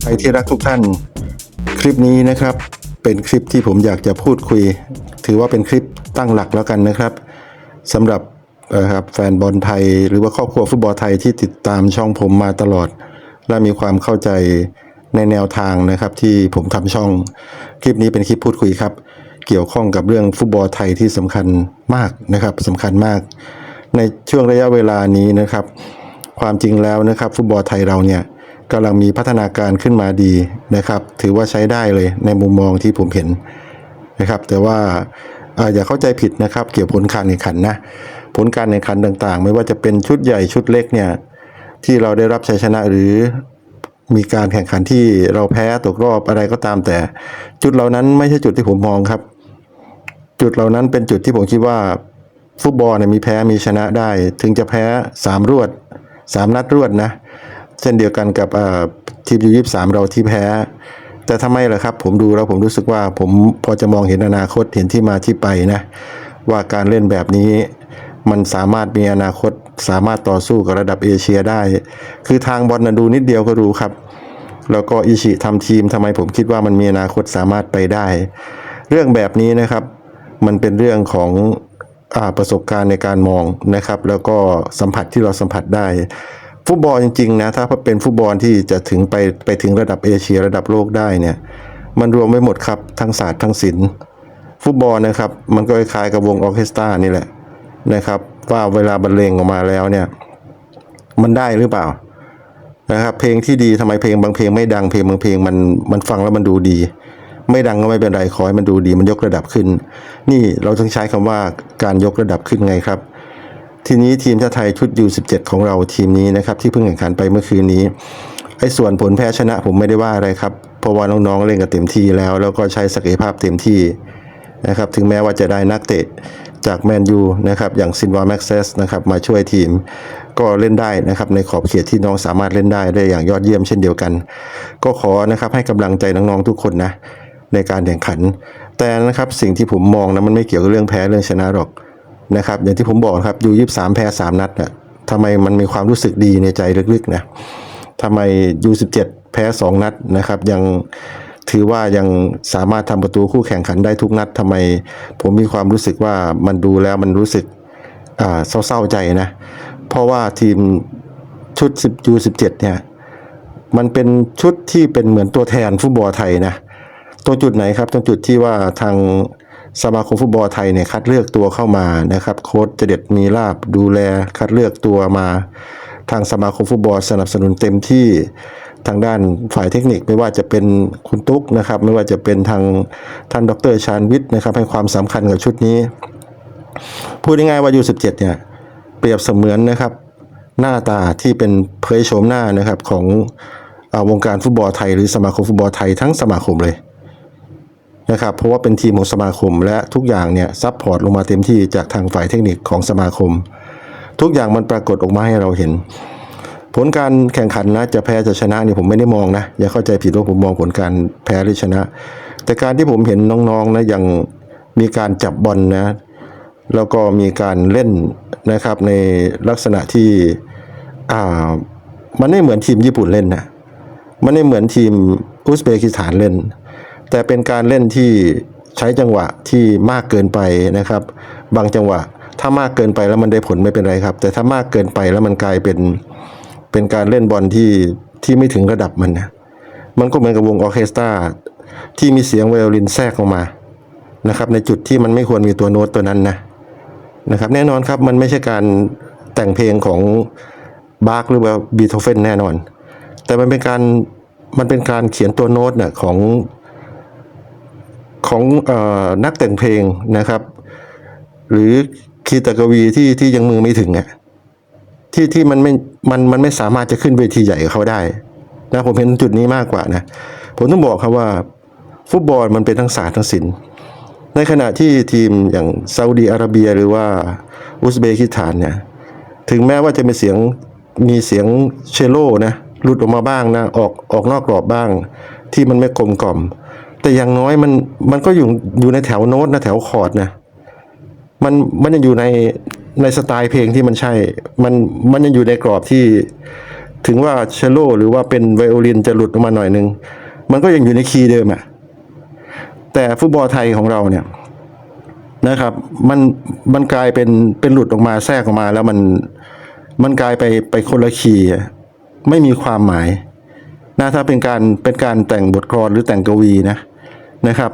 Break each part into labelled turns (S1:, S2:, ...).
S1: ใครที่รักทุกท่าน คลิปนี้นะครับเป็นคลิปที่ผมอยากจะพูดคุย ถือว่าเป็นคลิปตั้งหลักแล้วกันนะครับสำหรับครับแฟนบอลไทย หรือว่าครอบครัวฟุตบอลไทยที่ติดตามช่องผมมาตลอด และมีความเข้าใจในแนวทางนะครับที่ผมทำช่อง คลิปนี้เป็นคลิปพูดคุยครับ เกี่ยวข้องกับเรื่องฟุตบอลไทยที่สำคัญมากนะครับสำคัญมาก ในช่วงระยะเวลานี้นะครับ ความจริงแล้วนะครับ ฟุตบอลไทยเราเนี่ย กำลังมีพัฒนาการขึ้นมาดีนะครับ ถือว่าใช้ได้เลยในมุมมองที่ผมเห็นนะครับ แต่ว่าอาอย่าเข้าใจผิดนะครับ เกี่ยวผลการแข่งขันนะผลการแข่งขันต่างๆ ไม่ว่าจะเป็นชุดใหญ่ชุดเล็กเนี่ยที่เราได้รับชัยชนะหรือมีการแข่งขันที่เราแพ้ตกรอบอะไรก็ตามแต่ จุดเหล่านั้นไม่ใช่จุดที่ผมมองครับ จุดเหล่านั้นเป็นจุดที่ผมคิดว่าฟุตบอลเนี่ยมีแพ้มีชนะได้ ถึงจะแพ้สามรวดสามนัดรวดนะ เช่นเดียวกันกับทีมยูยี่สามเราที่แพ้ แต่ทำไมล่ะครับ ผมดูแล้วผมรู้สึกว่าผมพอจะมองเห็นอนาคตเห็นที่มาที่ไปนะ ว่าการเล่นแบบนี้มันสามารถมีอนาคตสามารถต่อสู้กับระดับเอเชียได้ คือทางบอลนะดูนิดเดียวก็รู้ครับ แล้วก็อิชิทำทีมทำไมผมคิดว่ามันมีอนาคตสามารถไปได้ เรื่องแบบนี้นะครับ มันเป็นเรื่องของอประสบการณ์ในการมองนะครับ แล้วก็สัมผัสที่เราสัมผัสได้ ฟุตบอลจริงๆนะถ้าเป็นฟุตบอลที่จะถึงไปไปถึงระดับเอเชียระดับโลกได้เนี่ยมันรวมไว้หมดครับทั้งศาสตร์ทั้งศิลป์ฟุตบอลนะครับ มันก็คล้ายกับวงออเคสตรานี่แหละนะครับ ว่าเวลาบรรเลงออกมาแล้วเนี่ยมันได้หรือเปล่านะครับเพลงที่ดีทำไมเพลงบางเพลงไม่ดังเพลงบางเพลงมันมันฟังแล้วมันดูดี ไม่ดังก็ไม่เป็นไรขอให้มันดูดี มันยกระดับขึ้น นี่เราต้องใช้คำว่าการยกระดับขึ้นไงครับ ทีนี้ทีมชาติไทยชุด U17 ของเราทีมนี้นะครับที่เพิ่งแข่งขันไปเมื่อคืนนี้ไอ้ส่วนผลแพ้ชนะผมไม่ได้ว่าอะไรครับเพราะว่าน้องๆเล่นกันเต็มที่แล้ว แล้วก็ใช้ศักยภาพเต็มที่นะครับถึงแม้ว่าจะได้นักเตะจากแมนยูนะครับอย่างซินวาแม็กเซสนะครับมาช่วยทีมก็เล่นได้นะครับในขอบเขตที่น้องสามารถเล่นได้ได้อย่างยอดเยี่ยมเช่นเดียวกัน ก็ขอนะครับให้กำลังใจน้องๆทุกคนนะในการแข่งขัน แต่นะครับสิ่งที่ผมมองนะมันไม่เกี่ยวกับเรื่องแพ้เรื่องชนะหรอก นะครับ อย่างที่ผมบอกครับยูยี่สามแพ้สามนัดนะทำไมมันมีความรู้สึกดีในใจลึกๆนะทำไมยูสิบเจ็ดแพ้สองนัดนะครับ ยังถือว่ายังสามารถทำประตูคู่แข่งขันได้ทุกนัดทำไมผมมีความรู้สึกว่ามันดูแล้วมันรู้สึกเศร้าๆใจนะ เพราะว่าทีมชุด10 U17 เนี่ย มันเป็นชุดที่เป็นเหมือนตัวแทนฟุตบอลไทยนะ ตรงจุดไหนครับ ตรงจุดที่ว่าทาง สมาคมฟุตบอลไทยเนี่ยคัดเลือกตัวเข้ามานะครับ โค้ชเจเด็ดมีลาบดูแลคัดเลือกตัวมา ทางสมาคมฟุตบอลสนับสนุนเต็มที่ทางด้านฝ่ายเทคนิคไม่ว่าจะเป็นคุณตุ๊กนะครับ ไม่ว่าจะเป็นทางท่านดรชาญวิทย์นะครับ ให้ความสำคัญกับชุดนี้ พูดง่ายๆว่า U17 เจ็ดเนี่ยเปรียบเสมือนนะครับ หน้าตาที่เป็นเผยโฉมหน้านะครับของอวงการฟุตบอลไทย หรือสมาคมฟุตบอลไทยทั้งสมาคมเลย นะครับเพราะว่าเป็นทีมของสมาคม และทุกอย่างเนี่ยซัพพอร์ตลงมาเต็มที่จากทางฝ่ายเทคนิคของสมาคม ทุกอย่างมันปรากฏออกมาให้เราเห็น ผลการแข่งขันนะจะแพ้จะชนะนี่ผมไม่ได้มองนะอย่าเข้าใจผิดว่าผมมองผลการแพ้หรือชนะ แต่การที่ผมเห็นน้องๆนะยังมีการจับบอลนะแล้วก็มีการเล่นนะครับในลักษณะที่อ่ามันไม่เหมือนทีมญี่ปุ่นเล่นนะมันไม่เหมือนทีมอุซเบกิสถานเล่น แต่เป็นการเล่นที่ใช้จังหวะที่มากเกินไปนะครับ บางจังหวะถ้ามากเกินไปแล้วมันได้ผลไม่เป็นไรครับ แต่ถ้ามากเกินไปแล้วมันกลายเป็นเป็นการเล่นบอลที่ที่ไม่ถึงระดับมันนะมันก็เหมือนกับวงออเคสตราที่มีเสียงไวโอลินแทรกออกมานะครับ ในจุดที่มันไม่ควรมีตัวโน้ตตัวนั้นนะนะครับ แน่นอนครับมันไม่ใช่การแต่งเพลงของบาร์กหรือว่าบีโธเฟนแน่นอน แต่มันเป็นการมันเป็นการเขียนตัวโน้ตน่ะของ ของอนักแต่งเพลงนะครับ หรือคีตกวีที่ที่ยังมือไม่ถึงอะที่ที่มันไม่มันมันไม่สามารถจะขึ้นเวทีใหญ่กับเขาได้นะผมเห็นจุดนี้มากกว่านะผมต้องบอกครับว่า ฟุตบอลมันเป็นทั้งศาสตร์ทั้งศิลป์ในขณะที่ทีมอย่างซาอุดีอาระเบียหรือว่าอุซเบกิสถานเนี่ยถึงแม้ว่าจะมีเสียงมีเสียงเชลโลนะหลุดออกมาบ้างนะออกออกนอกกรอบบ้าง ที่มันไม่กลมกล่อม แต่อย่างน้อยมันมันก็อยู่อยู่ในแถวโน้ตนะแถวคอร์ดนะมันมันยังอยู่ในในสไตล์เพลงที่มันใช่ มันมันยังอยู่ในกรอบที่ถึงว่าเชลโลหรือว่าเป็นไวโอลินจะหลุดออกมาหน่อยนึง มันก็ยังอยู่ในคีย์เดิมอะแต่ฟุตบอลไทยของเราเนี่ยนะครับมันมันกลายเป็นเป็นหลุดออกมาแทรกออกมา แล้วมันมันกลายไปไปคนละคีย์ไม่มีความหมายนะถ้าเป็นการเป็นการแต่งบทกลอนหรือแต่งกวีนะ นะครับ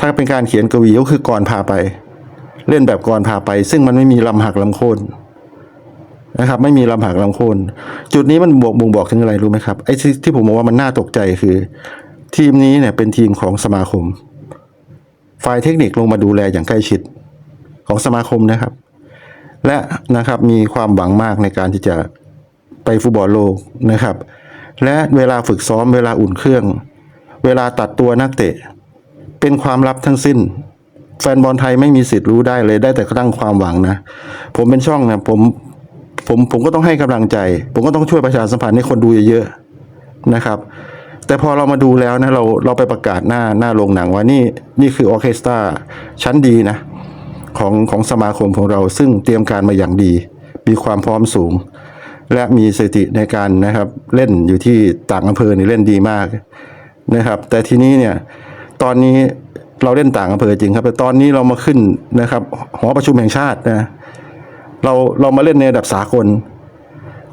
S1: ถ้าเป็นการเขียนกวีก็คือก่อนพาไป เล่นแบบก่อนพาไป ซึ่งมันไม่มีลำหักลำโคนนะครับ ไม่มีลำหักลำโคนจุดนี้มันบอกบ่งบอกถึงอะไรรู้ไหมครับไอ้ที่ผมบอกว่ามันน่าตกใจคือ ทีมนี้เนี่ยเป็นทีมของสมาคม ฝ่ายเทคนิคลงมาดูแลอย่างใกล้ชิดของสมาคมนะครับ และนะครับมีความหวังมากในการที่จะไปฟุตบอลโลกนะครับ และเวลาฝึกซ้อมเวลาอุ่นเครื่อง เวลาตัดตัวนักเตะ เป็นความลับทั้งสิ้น แฟนบอลไทยไม่มีสิทธิ์รู้ได้เลยได้แต่ตั้งความหวังนะ ผมเป็นช่องนะผมผมผมก็ต้องให้กำลังใจ ผมก็ต้องช่วยประชาสัมพันธ์ให้คนดูเยอะๆนะครับ แต่พอเรามาดูแล้วนะเราเราไปประกาศหน้าหน้าโรงหนังว่านี่นี่คือออเคสตราชั้นดีนะของของสมาคมของเราซึ่งเตรียมการมาอย่างดี มีความพร้อมสูง และมีสติในการนะครับ เล่นอยู่ที่ต่างอำเภอนี่เล่นดีมากนะครับ แต่ทีนี้เนี่ย ตอนนี้เราเล่นต่างอำเภอจริงครับ แต่ตอนนี้เรามาขึ้นนะครับ หอประชุมแห่งชาตินะเราเรามาเล่นในระดับสากล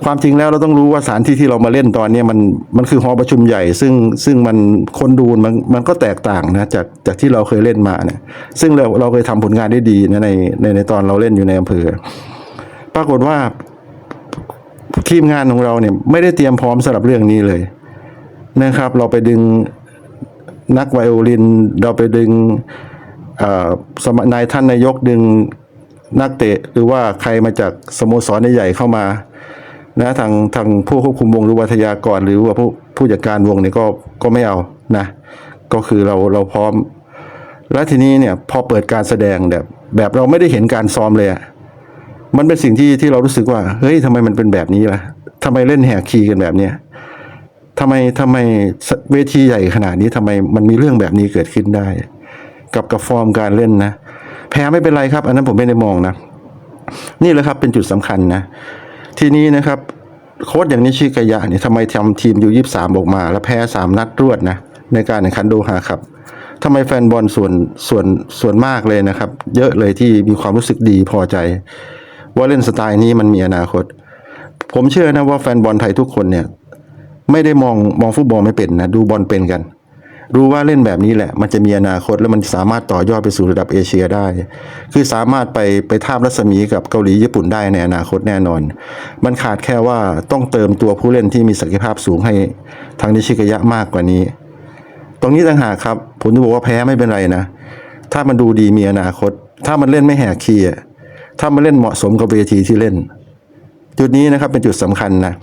S1: ความจริงแล้วเราต้องรู้ว่าสถานที่ที่เรามาเล่นตอนนี้มันมันคือหอประชุมใหญ่ ซึ่งซึ่งมันคนดูมันมันก็แตกต่างนะจากจากที่เราเคยเล่นมาเนี่ย ซึ่งเราเราเคยทำผลงานได้ดีนะในในในตอนเราเล่นอยู่ในอำเภอ ปรากฏว่าทีมงานของเราเนี่ยไม่ได้เตรียมพร้อมสำหรับเรื่องนี้เลยนะครับ เราไปดึง นักไวโอลินเราไปดึงสมนายท่านนายกดึงนักเตะ หรือว่าใครมาจากสโมสรใหญ่ๆเข้ามานะทางทางผู้ควบคุมวงหรือวัทยากรหรือว่าผู้ผู้จัดการวงเนี่ยก็ก็ไม่เอานะ ก็คือเราเราพร้อม และทีนี้เนี่ยพอเปิดการแสดงแบบแบบเราไม่ได้เห็นการซ้อมเลยอะมันเป็นสิ่งที่ที่เรารู้สึกว่า เฮ้ยทำไมมันเป็นแบบนี้ล่ะทำไมเล่นแหกคีย์กันแบบเนี้ย ทำไมทำไมเวทีใหญ่ขนาดนี้ทำไมมันมีเรื่องแบบนี้เกิดขึ้นได้ กับกับฟอร์มการเล่นนะ แพ้ไม่เป็นไรครับ อันนั้นผมไม่ได้มองนะ นี่แหละครับเป็นจุดสำคัญนะ ทีนี้นะครับ โค้ชอย่างนิชิกายะเนี่ยทำไมทำทีมยูยี่สามออกมา แล้วแพ้สามนัดรวดนะ ในการแข่งขันโดฮาครับทำไมแฟนบอลส่วนส่วนส่วนมากเลยนะครับ เยอะเลยที่มีความรู้สึกดีพอใจ ว่าเล่นสไตล์นี้มันมีอนาคต ผมเชื่อนะว่าแฟนบอลไทยทุกคนเนี่ย ไม่ได้มองมองฟุตบอลไม่เป็นนะดูบอลเป็นกัน รู้ว่าเล่นแบบนี้แหละ มันจะมีอนาคตแล้วมันสามารถต่อยอดไปสู่ระดับเอเชียได้ คือสามารถไปไปทาบรัศมีกับเกาหลีญี่ปุ่นได้ในอนาคตแน่นอน มันขาดแค่ว่าต้องเติมตัวผู้เล่นที่มีศักยภาพสูงให้ทางนิชิกายะมากกว่านี้ ตรงนี้ต่างหากครับผมจะบอกว่าแพ้ไม่เป็นไรนะ ถ้ามันดูดีมีอนาคต ถ้ามันเล่นไม่แหกคีย์ถ้ามันเล่นเหมาะสมกับเวทีที่เล่น จุดนี้นะครับเป็นจุดสำคัญนะ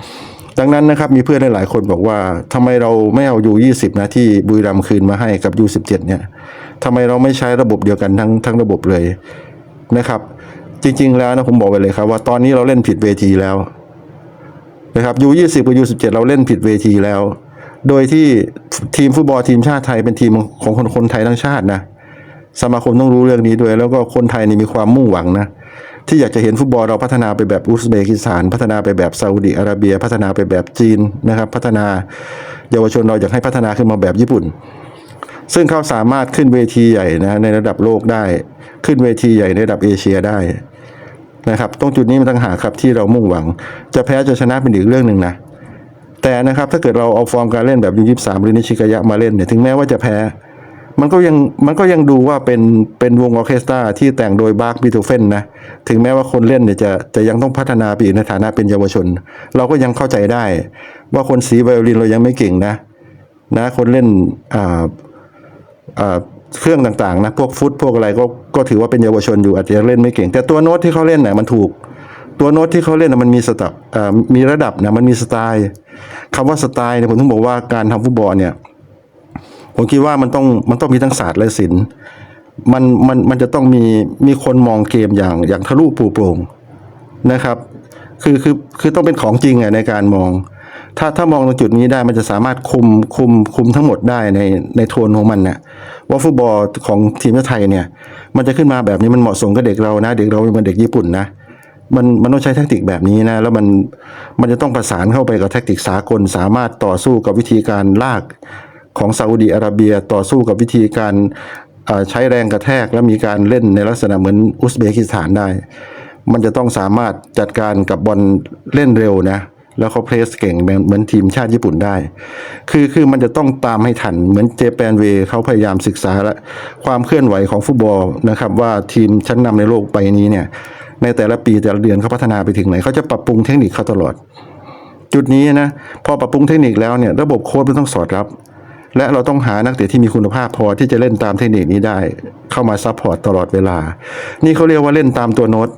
S1: ดังนั้นนะครับมีเพื่อนหลายคนบอกว่าทำไมเราไม่เอายูยี่สิบนะที่บุรีรัมคืนมาให้กับยูสิบเจ็ดเนี่ยทำไมเราไม่ใช้ระบบเดียวกันทั้งทั้งระบบเลยนะครับจริง ๆ แล้วนะผมบอกไปเลยครับว่าตอนนี้เราเล่นผิดเวทีแล้วนะครับยูยี่สิบกับยูสิบเจ็ดเราเล่นผิดเวทีแล้ว โดยที่ทีมฟุตบอลทีมชาติไทยเป็นทีมของคนคนไทยทั้งชาตินะสมาคมต้องรู้เรื่องนี้ด้วย แล้วก็คนไทยนี่มีความมุ่งหวังนะ ที่อยากจะเห็นฟุตบอลเราพัฒนาไปแบบอุซเบกิสถานพัฒนาไปแบบซาอุดิอาระเบีย พัฒนาไปแบบจีนนะครับ พัฒนาเยาวชนเราอยากให้พัฒนาขึ้นมาแบบญี่ปุ่น ซึ่งเขาสามารถขึ้นเวทีใหญ่นะในระดับโลกได้ ขึ้นเวทีใหญ่ในระดับเอเชียได้นะครับตรงจุดนี้มันต่างหากครับที่เรามุ่งหวัง จะแพ้จะชนะเป็นอีกเรื่องหนึ่งนะแต่นะครับถ้าเกิดเราเอาฟอร์มการเล่นแบบยูยี่สามหรือนิชิกายะมาเล่นเนี่ยถึงแม้ว่าจะแพ้ มันก็ยังมันก็ยังดูว่าเป็นเป็นวงออเคสตราที่แต่งโดยบาร์กบิทูเฟนนะถึงแม้ว่าคนเล่นเนี่ยจะจะยังต้องพัฒนาไปอีกในฐานะเป็นเยาวชน เราก็ยังเข้าใจได้ ว่าคนสีไวโอลินเรายังไม่เก่งนะนะคนเล่นอ่าอ่าเครื่องต่างๆนะพวกฟุตพวกอะไรก็ก็ถือว่าเป็นเยาวชนอยู่อาจจะเล่นไม่เก่ง แต่ตัวโน้ตที่เขาเล่นน่ะมันถูก ตัวโน้ตที่เขาเล่นนะมันมีสตับอ่ามีระดับนะมันมีสไตล์คำว่าสไตล์เนี่ยผมถึงบอกว่าการทำฟุตบอลเนี่ย ผมคิดว่ามันต้องมันต้องมีทั้งศาสตร์และศิลป์มันมันมันจะต้องมีมีคนมองเกมอย่างอย่างทะลุปูโปร่งนะครับ คือคือคือต้องเป็นของจริงอะในการมอง ถ้าถ้ามองตรงจุดนี้ได้มันจะสามารถคุมคุมคุมทั้งหมดได้ในในโทนของมันนะว่าฟุตบอลของทีมชาติไทยเนี่ย มันจะขึ้นมาแบบนี้มันเหมาะสมกับเด็กเรานะ เด็กเราเป็นเด็กญี่ปุ่นนะมันมันต้องใช้แทคนิคแบบนี้นะ แล้วมันมันจะต้องประสานเข้าไปกับแทคนิคสากล สามารถต่อสู้กับวิธีการลาก ของซาอุดีอาระเบียต่อสู้กับวิธีการใช้แรงกระแทกแล้วมีการเล่นในลักษณะเหมือนอุซเบกิสถานได้ มันจะต้องสามารถจัดการกับบอลเล่นเร็วนะแล้วเขาเพรสเก่งเหมือนทีมชาติญี่ปุ่นได้ คือคือมันจะต้องตามให้ทันเหมือนเจแปนเวเขาพยายามศึกษาและความเคลื่อนไหวของฟุตบอลนะครับว่าทีมชั้นนำในโลกไปนี้เนี่ยในแต่ละปีแต่ละเดือนเขาพัฒนาไปถึงไหนเขาจะปรับปรุงเทคนิคเขาตลอด จุดนี้นะพอปรับปรุงเทคนิคแล้วเนี่ยระบบโค้ดมันต้องสอดรับ และเราต้องหานักเตะที่มีคุณภาพพอที่จะเล่นตามเทคนิคนี้ได้ เข้ามาซัพพอร์ตตลอดเวลา นี่เขาเรียกว่าเล่นตามตัวโน้ต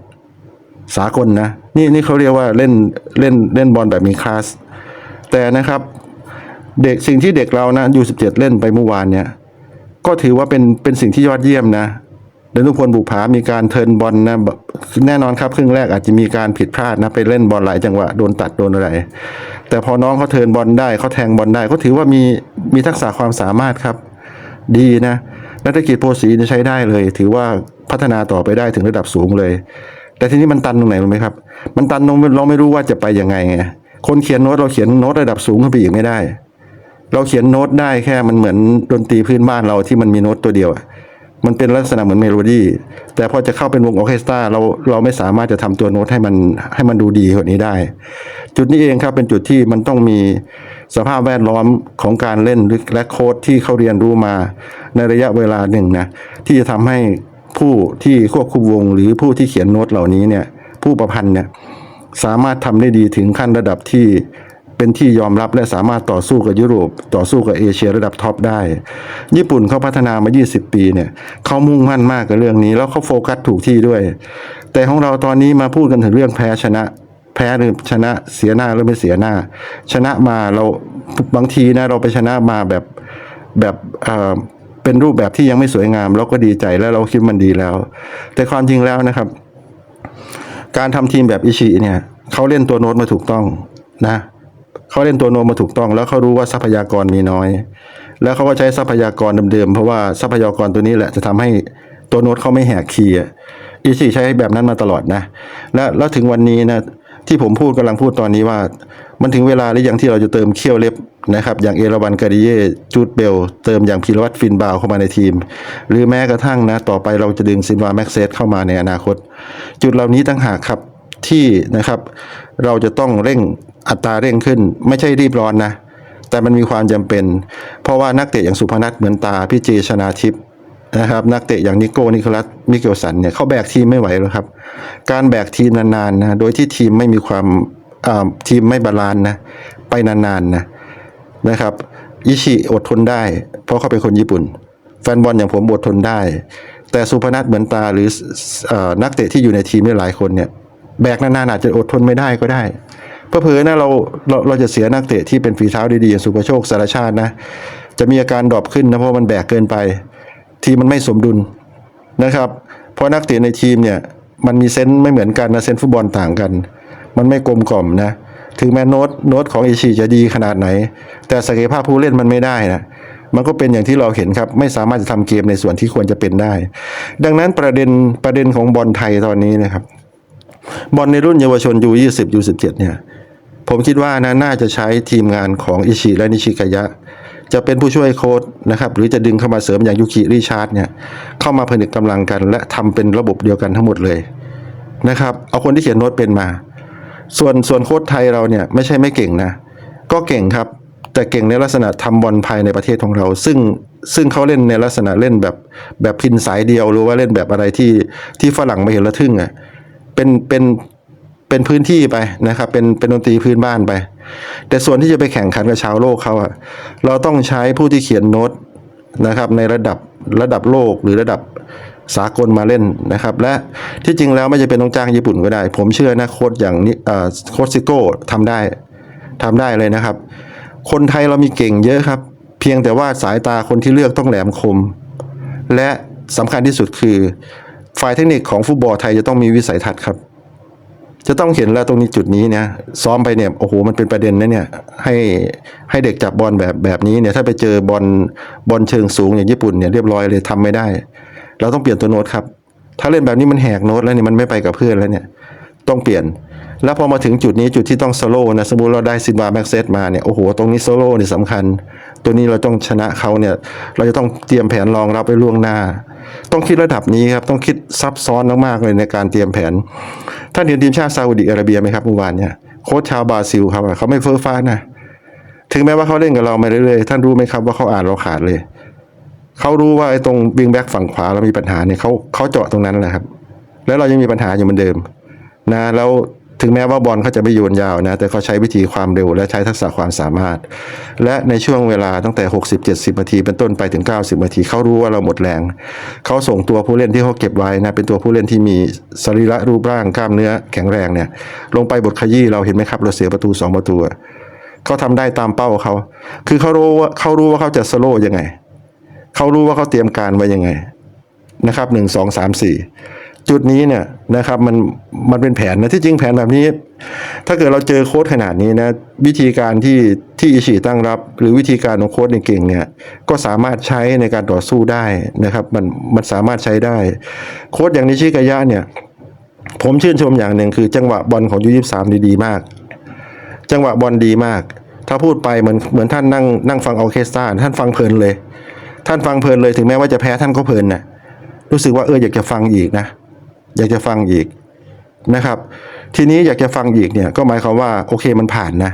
S1: สากลนะนี่นี่เขาเรียกว่าเล่นเล่นเล่นบอลแบบมีคลาสแต่นะครับ เด็กสิ่งที่เด็กเรานะยูสิบเจ็ดเล่นไปเมื่อวานเนี่ยก็ถือว่าเป็นเป็นสิ่งที่ยอดเยี่ยมนะ เดนุพลบุกผามีการเทิร์นบอลนะแน่นอนครับครึ่งแรกอาจจะมีการผิดพลาดนะไปเล่นบอลหลายจังหวะโดนตัดโดนอะไร แต่พอน้องเขาเทิร์นบอลได้เขาแทงบอลได้เขาถือว่ามีมีทักษะความสามารถครับ ดีนะนักกิจโพสีนี่ใช้ได้เลย ถือว่าพัฒนาต่อไปได้ถึงระดับสูงเลย แต่ทีนี้มันตันตรงไหนรู้ไหมครับ มันตันตรงเราไม่รู้ว่าจะไปยังไงไงคนเขียนโน้ตเราเขียนโน้ตระดับสูงขึ้นไปอีกไม่ได้ เราเขียนโน้ตได้แค่มันเหมือนดนตรีพื้นบ้านเราที่มันมีโน้ตตัวเดียวอะ มันเป็นลักษณะเหมือนเมโลดี้แต่พอจะเข้าเป็นวงออเคสตราเราเราไม่สามารถจะทำตัวโน้ตให้มันให้มันดูดีกว่านี้ได้ จุดนี้เองครับเป็นจุดที่มันต้องมีสภาพแวดล้อมของการเล่นและโค้ดที่เขาเรียนรู้มาในระยะเวลาหนึ่งนะที่จะทำให้ผู้ที่ควบคุมวง หรือผู้ที่เขียนโน้ตเหล่านี้เนี่ยผู้ประพันธ์เนี่ยสามารถทำได้ดีถึงขั้นระดับที่ เป็นที่ยอมรับและสามารถต่อสู้กับยุโรป ต่อสู้กับเอเชียระดับท็อปได้ ญี่ปุ่นเขาพัฒนามา 20 ปีเนี่ยเขามุ่งมั่นมากกับเรื่องนี้ แล้วเขาโฟกัสถูกที่ด้วย แต่ของเราตอนนี้มาพูดกันถึงเรื่องแพ้ชนะ แพ้หรือชนะเสียหน้าหรือไม่เสียหน้า ชนะมาเราบางทีนะเราไปชนะมาแบบแบบเเป็นรูปแบบที่ยังไม่สวยงาม เราก็ดีใจแล้วเราคิดมันดีแล้ว แต่ความจริงแล้วนะครับ การทำทีมแบบอิชิเนี่ยเขาเล่นตัวโน้ตมาถูกต้องนะ เขาเล่นตัวโน้ตมาถูกต้อง แล้วเขารู้ว่าทรัพยากรมีน้อย แล้วเขาก็ใช้ทรัพยากรเดิมๆเพราะว่าทรัพยากรตัวนี้แหละจะทำให้ตัวโน้ตเขาไม่แหกคีย์อะอิชิใช้แบบนั้นมาตลอดนะ และแล้วถึงวันนี้นะที่ผมพูดกำลังพูดตอนนี้ว่า มันถึงเวลาหรือยังที่เราจะเติมเขี้ยวเล็บนะครับ อย่างเอราวันการิเย่จูดเบล เติมอย่างพิรวัตรฟินบาวเข้ามาในทีม หรือแม้กระทั่งนะ ต่อไปเราจะดึงซินวาแม็กเซสเข้ามาในอนาคต จุดเหล่านี้ตั้งหากครับ ที่นะครับ เราจะต้องเร่งอัตราเร่งขึ้น ไม่ใช่รีบร้อนนะ แต่มันมีความจำเป็น เพราะว่านักเตะอย่างสุพนัทเหมือนตาพี่เจชนาทิพย์นะครับนักเตะอย่างนิโก้นิโคลัสมิเกลสันเนี่ยเขาแบกทีมไม่ไหวแล้วครับ การแบกทีมนานๆนะโดยที่ทีมไม่มีความทีมไม่บาลานนะไปนานๆนะนะครับอิชิอดทนได้ เพราะเขาเป็นคนญี่ปุ่น แฟนบอลอย่างผมอดทนได้ แต่สุพนัทเหมือนตาหรืออนักเตะที่อยู่ในทีมได้หลายคนเนี่ย แบกนานๆอาจจะอดทนไม่ได้ก็ได้เพราะเผลอนะเราเราเราจะเสียนักเตะที่เป็นฝีเท้าดีๆอย่างสุภโชคสารชาตินะ จะมีอาการดรอปขึ้นนะเพราะมันแบกเกินไป ทีมมันไม่สมดุลนะครับ เพราะนักเตะในทีมเนี่ยมันมีเซนส์ไม่เหมือนกันนะเซนส์ฟุตบอลต่างกัน มันไม่กลมกล่อมนะถึงแม้โน้ตโน้ตของเอชีจะดีขนาดไหน แต่ศักยภาพผู้เล่นมันไม่ได้นะมันก็เป็นอย่างที่เราเห็นครับ ไม่สามารถจะทำเกมในส่วนที่ควรจะเป็นได้ ดังนั้นประเด็นประเด็นของบอลไทยตอนนี้นะครับ บอลในรุ่นเยาวชน U20 U17 เนี่ย ผมคิดว่านะน่าจะใช้ทีมงานของอิชิและนิชิกายะ จะเป็นผู้ช่วยโค้ชนะครับ หรือจะดึงเข้ามาเสริมอย่างยุกิริชาร์ดเนี่ย เข้ามาผนึกกำลังกัน และทำเป็นระบบเดียวกันทั้งหมดเลยนะครับ เอาคนที่เขียนโน้ตเป็นมา ส่วนส่วนโค้ชไทยเราเนี่ยไม่ใช่ไม่เก่งนะ ก็เก่งครับ แต่เก่งในลักษณะทำบอลภายในประเทศของเรา ซึ่งซึ่งเขาเล่นในลักษณะเล่นแบบแบบพินสายเดียวหรือว่าเล่นแบบอะไรที่ที่ฝรั่งไม่เห็นละทึ่งอะ เป็นเป็นเป็นพื้นที่ไปนะครับ เป็นเป็นดนตรีพื้นบ้านไป แต่ส่วนที่จะไปแข่งขันกับชาวโลกเขาอะเราต้องใช้ผู้ที่เขียนโน้ตนะครับ ในระดับระดับโลกหรือระดับสากลมาเล่นนะครับ และที่จริงแล้วไม่จะเป็นต้องจ้างญี่ปุ่นก็ได้ ผมเชื่อนะโค้ชอย่างนี้โค้ชซิโก้ทำได้ทำได้เลยนะครับ คนไทยเรามีเก่งเยอะครับ เพียงแต่ว่าสายตาคนที่เลือกต้องแหลมคม และสำคัญที่สุดคือ ฝ่ายเทคนิคของฟุตบอลไทยจะต้องมีวิสัยทัศน์ครับ จะต้องเห็นแล้วตรงนี้จุดนี้เนี่ยซ้อมไปเนี่ยโอ้โหมันเป็นประเด็นนะเนี่ยให้ให้เด็กจับบอลแบบแบบนี้เนี่ยถ้าไปเจอบอลบอลเชิงสูงอย่างญี่ปุ่นเนี่ยเรียบร้อยเลยทำไม่ได้ เราต้องเปลี่ยนตัวโน้ตครับ ถ้าเล่นแบบนี้มันแหกโน้ตแล้วเนี่ยมันไม่ไปกับเพื่อนแล้วเนี่ยต้องเปลี่ยน แล้วพอมาถึงจุดนี้จุดที่ต้องโซโล่นะสมมุติเราได้ซินวาแม็กเซตมาเนี่ยโอ้โหตรงนี้โซโล่นี่ยสำคัญ ตัวนี้เราต้องชนะเขาเนี่ยเราจะต้องเตรียมแผนรองรับไว้ล่วงหน้า ต้องคิดระดับนี้ครับ ต้องคิดซับซ้อนมากๆเลยในการเตรียมแผน ท่านเห็นทีมชาติซาอุดิอาระเบียไหมครับเมื่อวานเนี่ยโค้ชชาวบราซิลครับเขาไม่เฟ้อฟ้านะ ถึงแม้ว่าเขาเล่นกับเรามาเรื่อยๆท่านรู้ไหมครับว่าเขาอ่านเราขาดเลย เขารู้ว่าไอ้ตรงวิงแบ็กฝั่งขวาเรามีปัญหาเนี่ยเขาเขาเจาะตรงนั้นแหละครับ แล้วเรายังมีปัญหาอยู่เหมือนเดิมนะแล้ว ถึงแม้ว่าบอลเขาจะไม่โยนยาวนะ แต่เขาใช้วิธีความเร็วและใช้ทักษะความสามารถ และในช่วงเวลาตั้งแต่ 60-70 นาที เป็นต้นไปถึง 90 นาทีเขารู้ว่าเราหมดแรง เขาส่งตัวผู้เล่นที่เขาเก็บไว้นะ เป็นตัวผู้เล่นที่มีสรีระรูปร่างกล้ามเนื้อแข็งแรงเนี่ย ลงไปบทขยี้เราเห็นไหมครับ เราเสียประตูสองประตูเขาทำได้ตามเป้าเขา คือเขารู้ว่าเขารู้ว่าเขาจะสโลว์ยังไง เขารู้ว่าเขาเตรียมการไว้ยังไงนะครับหนึ่งสองสามสี่ จุดนี้เนี่ยนะครับมันมันเป็นแผนนะที่จริงแผนแบบนี้ ถ้าเกิดเราเจอโค้ดขนาดนี้นะวิธีการที่ที่อิชิตั้งรับ หรือวิธีการของโค้ดเก่งเนี่ยก็สามารถใช้ในการต่อสู้ได้นะครับมันมันสามารถใช้ได้ โค้ดอย่างนิชิกายะเนี่ยผมชื่นชมอย่างหนึ่งคือจังหวะบอลของยูยี่สามดีมาก จังหวะบอลดีมาก ถ้าพูดไปเหมือนเหมือนท่านนั่งนั่งฟังออเคสตราท่านฟังเพลินเลย ท่านฟังเพลินเลยถึงแม้ว่าจะแพ้ท่านก็เพลินนะรู้สึกว่าเอออยากจะฟังอีกนะ อยากจะฟังอีกนะครับ ทีนี้อยากจะฟังอีกเนี่ยก็หมายความว่าโอเคมันผ่านนะ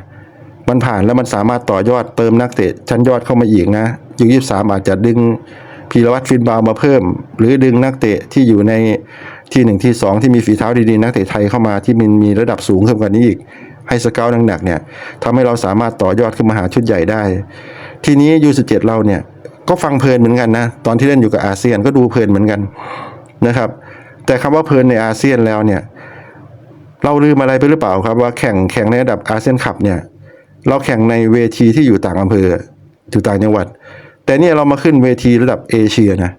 S1: มันผ่านแล้วมันสามารถต่อยอดเติมนักเตะชั้นยอดเข้ามาอีกนะยูยี่สามอาจจะดึงพีรวัตรฟินบาวมาเพิ่ม หรือดึงนักเตะที่อยู่ในที่หนึ่งที่สองที่มีฝีเท้าดีๆ นักเตะไทยเข้ามาที่มันมีระดับสูงขึ้นกว่านี้อีก ให้สเกลหนักๆเนี่ยทำให้เราสามารถต่อยอดขึ้นมาหาชุดใหญ่ได้ ทีนี้ยูสิบเจ็ดเราเนี่ยก็ฟังเพลินเหมือนกันนะ ตอนที่เล่นอยู่กับอาเซียนก็ดูเพลินเหมือนกันนะครับ แต่คำว่าเพลินในอาเซียนแล้วเนี่ย เราลืมอะไรไปหรือเปล่าครับว่าแข่งแข่งในระดับอาเซียนคัพเนี่ยเราแข่งในเวทีที่อยู่ต่างอำเภออยู่ต่างจังหวัด แต่เนี่ยเรามาขึ้นเวทีระดับเอเชียนะ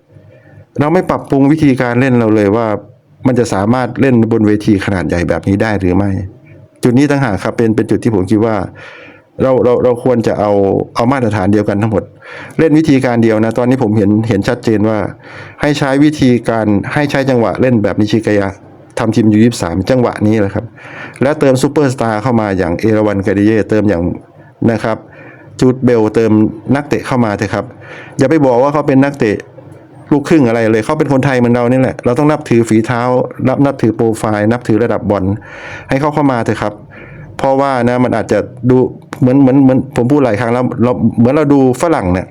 S1: เราไม่ปรับปรุงวิธีการเล่นเราเลยว่ามันจะสามารถเล่นบนเวทีขนาดใหญ่แบบนี้ได้หรือไม่ จุดนี้ต่างหากครับเป็นเป็นจุดที่ผมคิดว่า เราเราเราควรจะเอาเอามาตรฐานเดียวกันทั้งหมด เล่นวิธีการเดียวนะ ตอนนี้ผมเห็นเห็นชัดเจนว่า ให้ใช้วิธีการให้ใช้จังหวะเล่นแบบนิชิกายะทำทีมยูยี่สามจังหวะนี้แหละครับ และเติมซูเปอร์สตาร์เข้ามาอย่างเอราวันกาดิเย่เติมอย่างนะครับจูดเบลเติมนักเตะเข้ามาเถอะครับ อย่าไปบอกว่าเขาเป็นนักเตะลูกครึ่งอะไรเลยเขาเป็นคนไทยเหมือนเรานี่แหละ เราต้องนับถือฝีเท้านับนับถือโปรไฟล์ นับถือระดับบอลให้เขาเข้ามาเถอะครับ เพราะว่านะมันอาจจะดูเหมือนเหมือนเหมือนผมพูดหลายครั้งแล้วเราเหมือนเราดูฝรั่งเนี่ย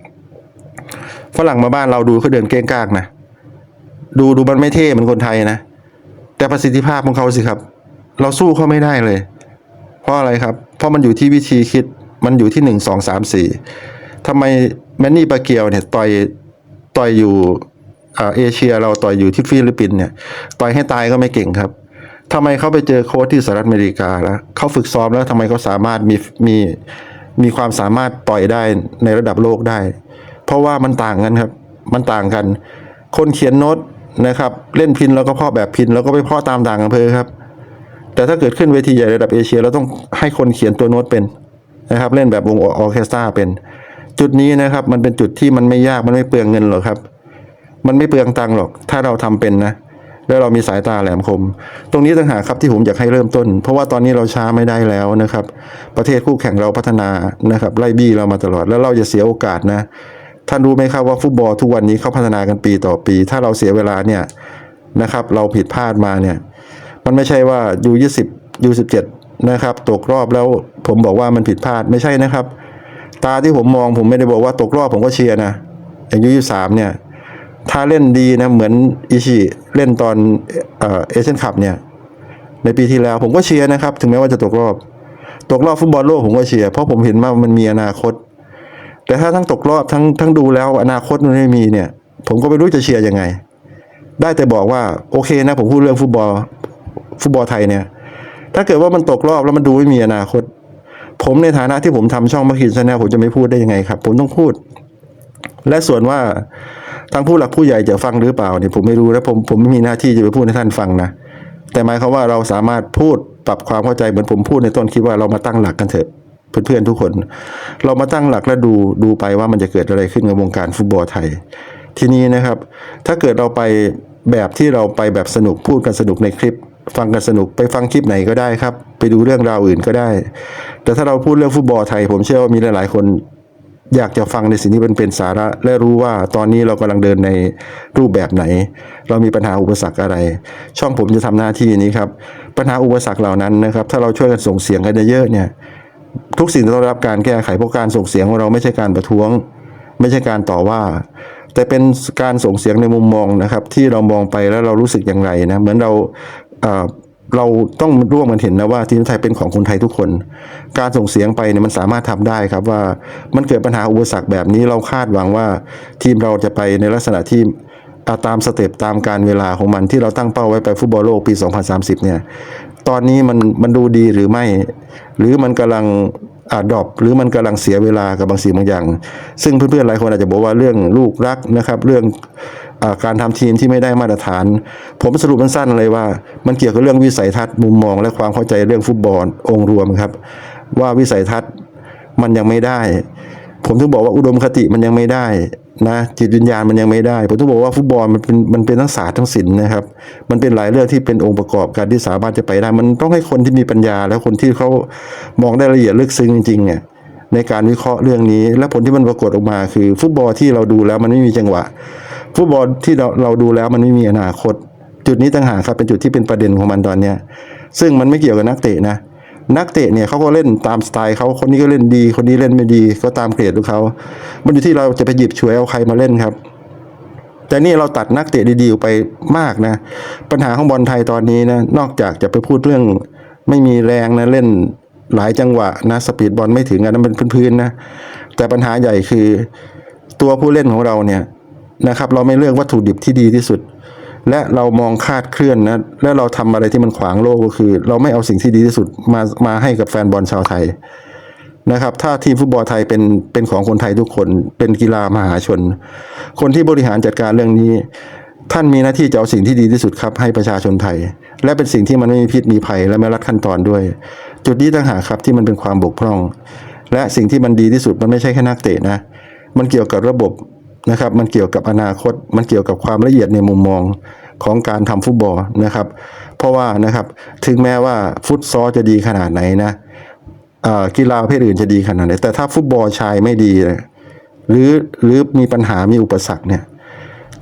S1: ฝรั่งมาบ้านเราดูเขาเดินเก้งก้ากนะดูดูมันไม่เท่เหมือนคนไทยนะแต่ประสิทธิภาพของเขาสิครับ เราสู้เขาไม่ได้เลย เพราะอะไรครับ เพราะมันอยู่ที่วิธีคิดมันอยู่ที่หนึ่งสองสามสี่ทำไมแมนนี่ปาเกียวเนี่ยต่อยต่อยอยู่เอเชียเราต่อยอยู่ที่ฟิลิปปินเนี่ยต่อยให้ตายก็ไม่เก่งครับ ทำไมเขาไปเจอโค้ชที่สหรัฐอเมริกาแล้วเขาฝึกซ้อมแล้วทำไมเขาสามารถมีมีมีความสามารถต่อยได้ในระดับโลกได้ เพราะว่ามันต่างกันครับ มันต่างกัน คนเขียนโน้ตนะครับ เล่นพินแล้วก็เพาะแบบพินแล้วก็ไปเพาะตามต่างอำเภอครับ แต่ถ้าเกิดขึ้นเวทีใหญ่ระดับเอเชียเราต้องให้คนเขียนตัวโน้ตเป็นนะครับ เล่นแบบวงออเคสตราเป็น จุดนี้นะครับ มันเป็นจุดที่มันไม่ยากมันไม่เปลืองเงินหรอกครับ มันไม่เปลืองตังหรอก ถ้าเราทำเป็นนะ แล้วเรามีสายตาแหลมคม ตรงนี้ต่างหากครับที่ผมอยากให้เริ่มต้น เพราะว่าตอนนี้เราช้าไม่ได้แล้วนะครับ ประเทศคู่แข่งเราพัฒนานะครับไล่บี้เรามาตลอดแล้วเราจะเสียโอกาสนะท่านรู้ไหมครับว่าฟุตบอลทุกวันนี้เขาพัฒนากันปีต่อปี ถ้าเราเสียเวลาเนี่ยนะครับ เราผิดพลาดมาเนี่ย มันไม่ใช่ว่ายูยี่สิบยูสิบเจ็ดนะครับ ตกรอบแล้วผมบอกว่ามันผิดพลาดไม่ใช่นะครับ ตาที่ผมมองผมไม่ได้บอกว่าตกรอบผมก็เชียร์นะอย่างยูยี่สามเนี่ย ถ้าเล่นดีนะเหมือนอิชิเล่นตอนเอเชียนคัพเนี่ย ในปีที่แล้วผมก็เชียร์นะครับ ถึงแม้ว่าจะตกรอบ ตกรอบฟุตบอลโลกผมก็เชียร์เพราะผมเห็นว่ามันมีอนาคต แต่ถ้าทั้งตกรอบทั้งทั้งดูแล้วอนาคตมันไม่มีเนี่ย ผมก็ไม่รู้จะเชียร์ยังไง ได้แต่บอกว่าโอเคนะ ผมพูดเรื่องฟุตบอลฟุตบอลไทยเนี่ย ถ้าเกิดว่ามันตกรอบแล้วมันดูไม่มีอนาคต ผมในฐานะที่ผมทำช่องมาคินชาแนลผมจะไม่พูดได้ยังไงครับ ผมต้องพูด และส่วนว่าทางผู้หลักผู้ใหญ่จะฟังหรือเปล่าเนี่ยผมไม่รู้และผมผมไม่มีหน้าที่จะไปพูดให้ท่านฟังนะแต่หมายความว่าเราสามารถพูดปรับความเข้าใจเหมือนผมพูดในต้นคลิปว่าเรามาตั้งหลักกันเถอะเพื่อนๆทุกคน เรามาตั้งหลักและดูดูไปว่ามันจะเกิดอะไรขึ้นกับวงการฟุตบอลไทย ทีนี้นะครับ ถ้าเกิดเราไปแบบที่เราไปแบบสนุกพูดกันสนุกในคลิป ฟังกันสนุกไปฟังคลิปไหนก็ได้ครับ ไปดูเรื่องราวอื่นก็ได้ แต่ถ้าเราพูดเรื่องฟุตบอลไทย ผมเชื่อว่ามีหลายๆคน อยากจะฟังในสิ่งที่มันเป็นสาระ และรู้ว่าตอนนี้เรากำลังเดินในรูปแบบไหน เรามีปัญหาอุปสรรคอะไร ช่องผมจะทำหน้าที่นี้ครับปัญหาอุปสรรคเหล่านั้นนะครับ ถ้าเราช่วยกันส่งเสียงกันเยอะๆเนี่ยทุกสิ่งต้องได้รับการแก้ไขเพราะการส่งเสียงของเราไม่ใช่การประท้วง ไม่ใช่การต่อว่า แต่เป็นการส่งเสียงในมุมมองนะครับ ที่เรามองไปแล้วเรารู้สึกอย่างไรนะเหมือนเรา เราต้องร่วมกันเห็นนะว่าทีมไทยเป็นของคนไทยทุกคน การส่งเสียงไปเนี่ยมันสามารถทำได้ครับว่ามันเกิดปัญหาอุปสรรคแบบนี้เราคาดหวังว่าทีมเราจะไปในลักษณะที่ตามสเต็ปตามการเวลาของมันที่เราตั้งเป้าไว้ไปฟุตบอลโลกปี 2030 เนี่ย ตอนนี้มันมันดูดีหรือไม่ หรือมันกำลังอาดรอปหรือมันกำลังเสียเวลากับบางสิ่งบางอย่าง ซึ่งเพื่อนๆหลายคนอาจจะบอกว่าเรื่องลูกรักนะครับ เรื่อง การทำทีมที่ไม่ได้มาตรฐาน ผมสรุปสั้นๆเลยว่า มันเกี่ยวกับเรื่องวิสัยทัศน์มุมมอง และความเข้าใจเรื่องฟุตบอลองค์รวมครับ ว่าวิสัยทัศน์มันยังไม่ได้ ผมถึงบอกว่าอุดมคติมันยังไม่ได้นะจิตวิญญาณมันยังไม่ได้ ผมถึงบอกว่าฟุตบอลมันเป็นมันเป็นทั้งศาสตร์ทั้งศิลป์นะครับ มันเป็นหลายเรื่องที่เป็นองค์ประกอบการที่สามารถจะไปได้ มันต้องให้คนที่มีปัญญา และคนที่เขามองได้ละเอียดลึกซึ้งจริงๆเนี่ยในการวิเคราะห์เรื่องนี้ และผลที่มันปรากฏออกมาคือ ฟุตบอลที่เราดูแล้วมันไม่มีจังหวะ ฟุตบอลที่เราเราดูแล้วมันไม่มีอนาคต จุดนี้ต่างหากครับเป็นจุดที่เป็นประเด็นของมันตอนเนี้ยซึ่งมันไม่เกี่ยวกับนักเตะนะนักเตะเนี่ยเขาก็เล่นตามสไตล์เขาคนนี้ก็เล่นดี คนนี้เล่นไม่ดีก็ตามเกรดของเขามันอยู่ที่เราจะไปหยิบฉวยเอาใครมาเล่นครับ แต่นี่เราตัดนักเตะดีๆไปมากนะ ปัญหาของบอลไทยตอนนี้นะนอกจากจะไปพูดเรื่องไม่มีแรงนะเล่นหลายจังหวะนะสปีดบอลไม่ถึงอันนั้นเป็นพื้นๆนะแต่ปัญหาใหญ่คือตัวผู้เล่นของเราเนี่ย นะครับ เราไม่เลือกวัตถุดิบที่ดีที่สุด และเรามองคาดเคลื่อนนะและเราทำอะไรที่มันขวางโลกก็คือ เราไม่เอาสิ่งที่ดีที่สุดมามาให้กับแฟนบอลชาวไทยนะครับ ถ้าทีมฟุตบอลไทยเป็นเป็นของคนไทยทุกคนเป็นกีฬามหาชน คนที่บริหารจัดการเรื่องนี้ ท่านมีหน้าที่จะเอาสิ่งที่ดีที่สุดครับ ให้ประชาชนไทย และเป็นสิ่งที่มันไม่มีพิษมีภัยและไม่รัดขั้นตอนด้วย จุดนี้ต่างหากครับที่มันเป็นความบกพร่อง และสิ่งที่มันดีที่สุดมันไม่ใช่แค่นักเตะนะ มันเกี่ยวกับระบบ นะครับ มันเกี่ยวกับอนาคต มันเกี่ยวกับความละเอียดในมุมมองของการทำฟุตบอลนะครับ เพราะว่านะครับถึงแม้ว่าฟุตซอลจะดีขนาดไหนนะกีฬาเภทอื่นจะดีขนาดไหน แต่ถ้าฟุตบอลชายไม่ดีหรือหรือมีปัญหามีอุปสรรคเนี่ย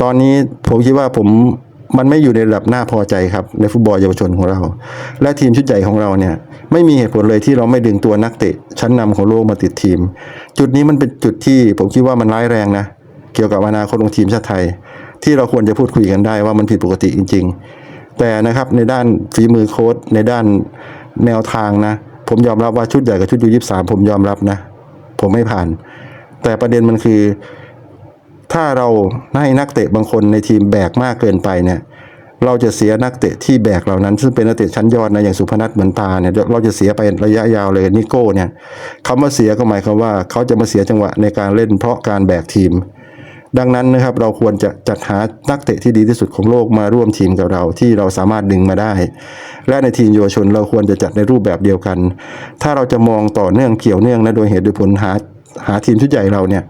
S1: ตอนนี้ผมคิดว่าผมมันไม่อยู่ในระดับน่าพอใจครับ ในฟุตบอลเยาวชนของเรา และทีมชุดใหญ่ของเราเนี่ย ไม่มีเหตุผลเลยที่เราไม่ดึงตัวนักเตะชั้นนำของโลกมาติดทีม จุดนี้มันเป็นจุดที่ผมคิดว่ามันร้ายแรงนะ เกี่ยวกับอนาคตของทีมชาติไทย ที่เราควรจะพูดคุยกันได้ว่ามันผิดปกติจริง ๆ แต่นะครับในด้านฝีมือโค้ชในด้านแนวทางนะ ผมยอมรับว่าชุดใหญ่กับชุดยูยี่สามผมยอมรับนะ ผมไม่ผ่าน แต่ประเด็นมันคือ ถ้าเราให้นักเตะบางคนในทีมแบกมากเกินไปเนี่ยเราจะเสียนักเตะที่แบกเหล่านั้น ซึ่งเป็นนักเตะชั้นยอดนะอย่างสุพนัทเหมือนตาเนี่ยเราจะเสียไประยะยาวเลยนิโก้เนี่ยคำว่าเสียก็หมายความว่าเขาจะมาเสียจังหวะในการเล่นเพราะการแบกทีม ดังนั้นนะครับเราควรจะจัดหานักเตะที่ดีที่สุดของโลกมาร่วมทีมกับเราที่เราสามารถดึงมาได้ และในทีมเยาวชนเราควรจะจัดในรูปแบบเดียวกัน ถ้าเราจะมองต่อเนื่องเกี่ยวเนื่องนะโดยเหตุโดยผลหาหาทีมชุดใหญ่เราเนี่ย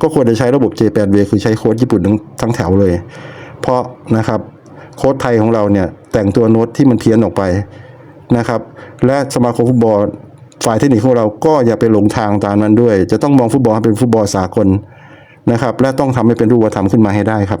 S1: ก็ควรจะใช้ระบบ J8 w คือใช้โค้ชญี่ปุ่นทั้งทั้งแถวเลย เพราะนะครับโค้ชไทยของเราเนี่ยแต่งตัวโน้ตที่มันเพี้ยนออกไปนะครับและสมาคมฟุตบอลฝ่ายเทคนิคของเราก็อย่าไปหลงทางตามนั้นด้วย จะต้องมองฟุตบอลเป็นฟุตบอลสากล นะครับ และต้องทำให้เป็นรูปธรรมขึ้นมาให้ได้ครับ